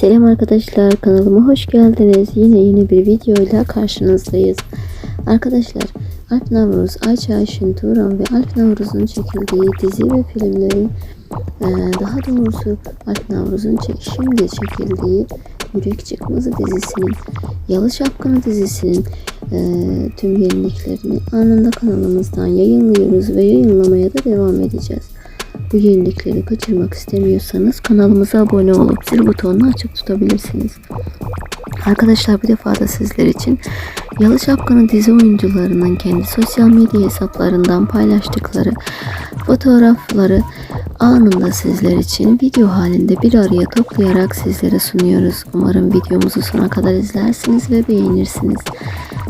Selam arkadaşlar kanalıma hoş geldiniz. Yine yeni bir videoyla karşınızdayız. Arkadaşlar Alp Navruz, Ayça Ayşin Turan ve Alp Navruz'un çekildiği dizi ve filmlerin e, daha doğrusu Alp Navruz'un şimdi çekildiği Yürek Çıkmazı dizisinin Yalı Şapkını dizisinin e, tüm yeniliklerini anında kanalımızdan yayınlıyoruz ve yayınlamaya da devam edeceğiz. Bu yenilikleri kaçırmak istemiyorsanız kanalımıza abone olup zil butonunu açık tutabilirsiniz. Arkadaşlar bu defa da sizler için Yalı Şapkını dizi oyuncularının kendi sosyal medya hesaplarından paylaştıkları fotoğrafları anında sizler için video halinde bir araya toplayarak sizlere sunuyoruz. Umarım videomuzu sona kadar izlersiniz ve beğenirsiniz.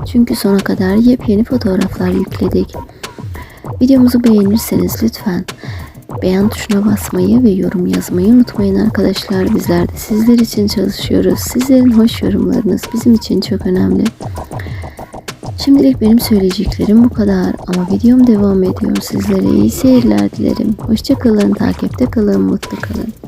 Çünkü sona kadar yepyeni fotoğraflar yükledik. Videomuzu beğenirseniz lütfen beğen tuşuna basmayı ve yorum yazmayı unutmayın arkadaşlar. Bizler de sizler için çalışıyoruz. Sizlerin hoş yorumlarınız bizim için çok önemli. Şimdilik benim söyleyeceklerim bu kadar ama videom devam ediyor. Sizlere iyi seyirler dilerim. Hoşçakalın, takipte kalın, mutlu kalın.